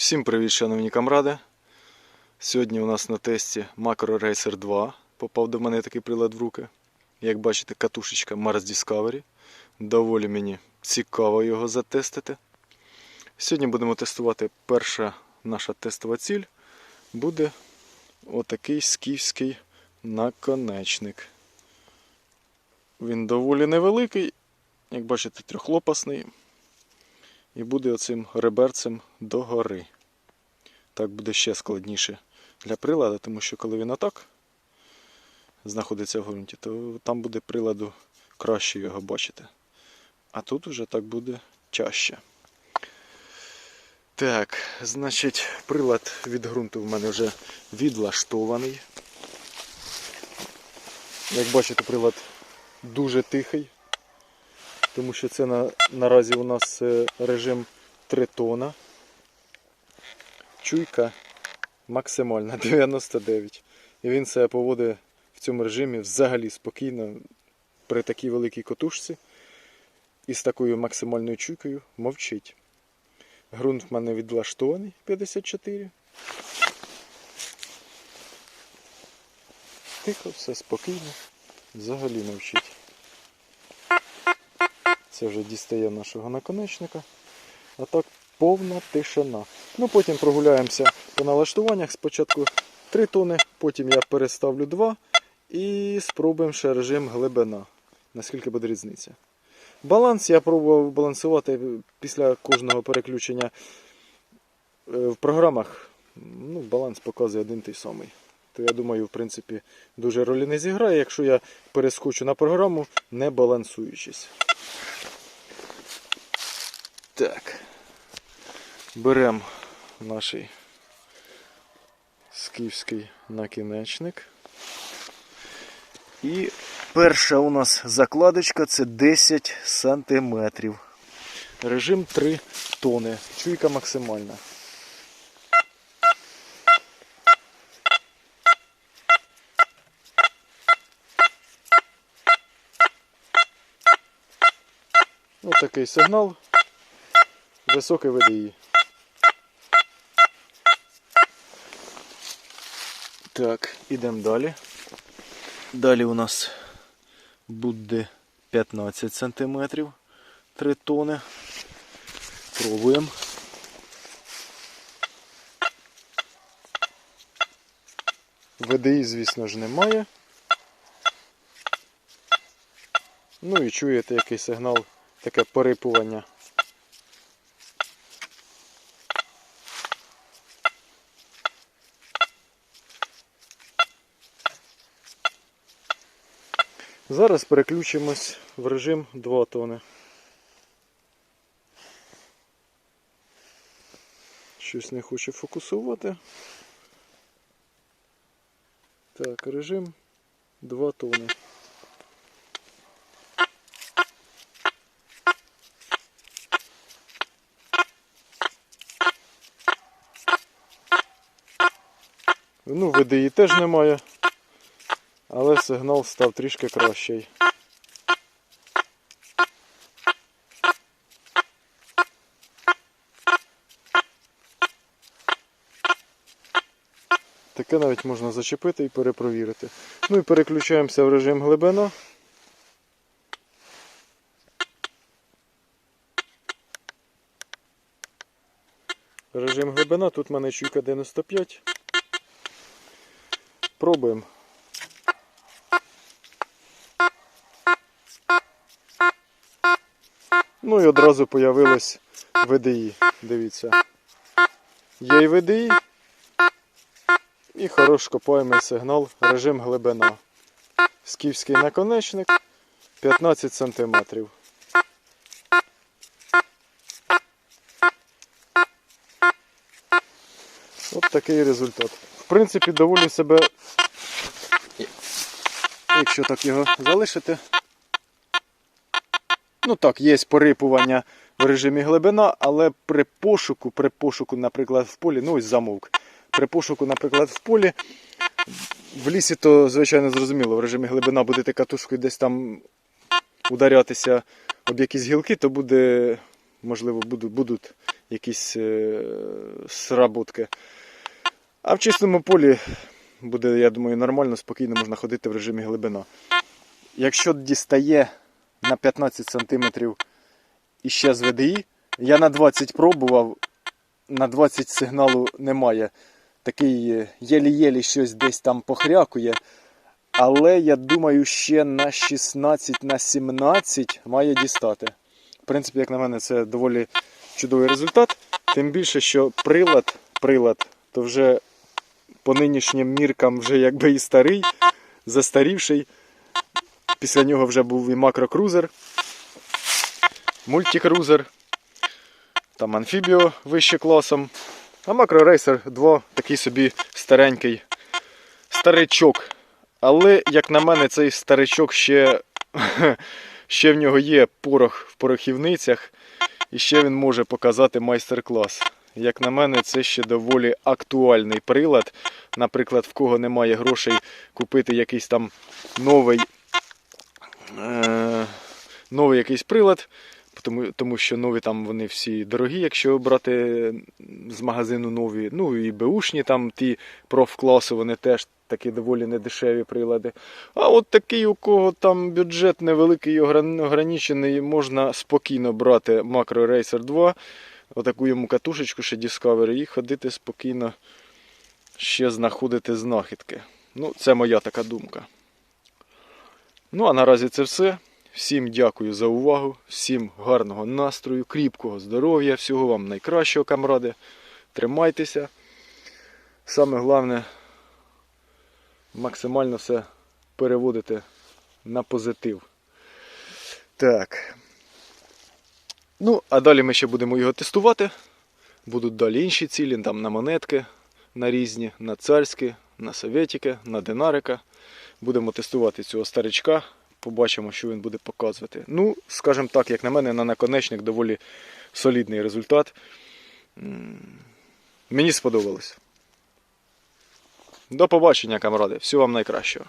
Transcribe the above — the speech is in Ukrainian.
Всім привіт, шановні камради. Сьогодні у нас на тесті Macro Racer 2. Попав до мене такий прилад в руки. Як бачите, катушечка Mars Discovery. Доволі мені цікаво його затестити. Сьогодні будемо тестувати перша наша тестова ціль. Буде отакий скіфський наконечник. Він доволі невеликий, як бачите, трьохлопасний і буде оцим реберцем догори. Так буде ще складніше для приладу, тому що коли він отак знаходиться в ґрунті, то там буде приладу краще його бачити. А тут вже так буде чаще. Так, значить, прилад від ґрунту в мене вже відлаштований. Як бачите, прилад дуже тихий тому що це на, наразі у нас е, режим 3 тона. Чуйка максимальна 99. І він себе поводить в цьому режимі взагалі спокійно при такій великій котушці і з такою максимальною чуйкою мовчить. Грунт в мене відлаштований 54. Тихо, все спокійно, взагалі мовчить. Це вже дістає нашого наконечника. А так повна тишина. Ну Потім прогуляємося по налаштуваннях. Спочатку 3 тони, потім я переставлю 2 і спробуємо ще режим глибина. Наскільки буде різниця. Баланс я пробував балансувати після кожного переключення е, в програмах. Ну, Баланс показує один той самий. То я думаю, в принципі, дуже ролі не зіграє, якщо я перескочу на програму, не балансуючись. Так. Беремо наш скіфський накінечник. І перша у нас закладочка це 10 сантиметрів. Режим 3 тони. Чуйка максимальна. Ось такий сигнал. Високий VDI. Так, ідемо далі. Далі у нас буде 15 сантиметрів 3 тони. Пробуємо. VDI, звісно ж, немає. Ну і чуєте який сигнал, таке порипування. Зараз переключимось в режим 2 тони. Щось не хоче фокусувати. Так, режим 2 тони. Ну, VDI теж немає але сигнал став трішки кращий. Таке навіть можна зачепити і перепровірити. Ну і переключаємося в режим глибина. Режим глибина, тут в мене чуйка 95. Пробуємо. Ну і одразу появилось VDI. Дивіться. Є і VDI. І хорош копаємий сигнал, режим глибина. Скіфський наконечник 15 см. От такий результат. В принципі, доволі себе, якщо так його залишити. Ну так, є порипування в режимі глибина, але при пошуку, при пошуку, наприклад, в полі, ну ось замовк. При пошуку, наприклад, в полі, в лісі, то, звичайно, зрозуміло, в режимі глибина будете катушкою десь там ударятися об якісь гілки, то буде можливо, будуть, будуть якісь е, сработки. А в чистому полі буде, я думаю, нормально, спокійно можна ходити в режимі глибина. Якщо дістає на 15 см іще з VDI, я на 20 пробував, на 20 сигналу немає. Такий е, єлі-єлі щось десь там похрякує. Але я думаю, ще на 16 на 17 має дістати. В принципі, як на мене, це доволі чудовий результат. Тим більше, що прилад, прилад, то вже по нинішнім міркам вже якби і старий, застарівший. Після нього вже був і макрокрузер, мультикрузер, там амфібіо вище класом. А макрорейсер 2 такий собі старенький старичок. Але, як на мене, цей старичок ще, ще в нього є порох в порохівницях, і ще він може показати майстер-клас. Як на мене, це ще доволі актуальний прилад. Наприклад, в кого немає грошей купити якийсь там новий, е, новий якийсь прилад, тому, тому що нові там вони всі дорогі, якщо брати з магазину нові. Ну і беушні там ті профкласу, вони теж такі доволі недешеві прилади. А от такий, у кого там бюджет невеликий і ограничений, можна спокійно брати Macro Racer 2, отаку йому катушечку ще Discovery, і ходити спокійно ще знаходити знахідки. Ну, це моя така думка. Ну, а наразі це все. Всім дякую за увагу, всім гарного настрою, кріпкого здоров'я, всього вам найкращого, камради. Тримайтеся. Саме головне максимально все переводити на позитив. Так. Ну, а далі ми ще будемо його тестувати. Будуть далі інші цілі, там на монетки, на різні, на царські, на совєтіки, на динарика. Будемо тестувати цього старичка, побачимо, що він буде показувати. Ну, скажімо так, як на мене, на наконечник доволі солідний результат. Мені сподобалось. До побачення, камради. Всього вам найкращого.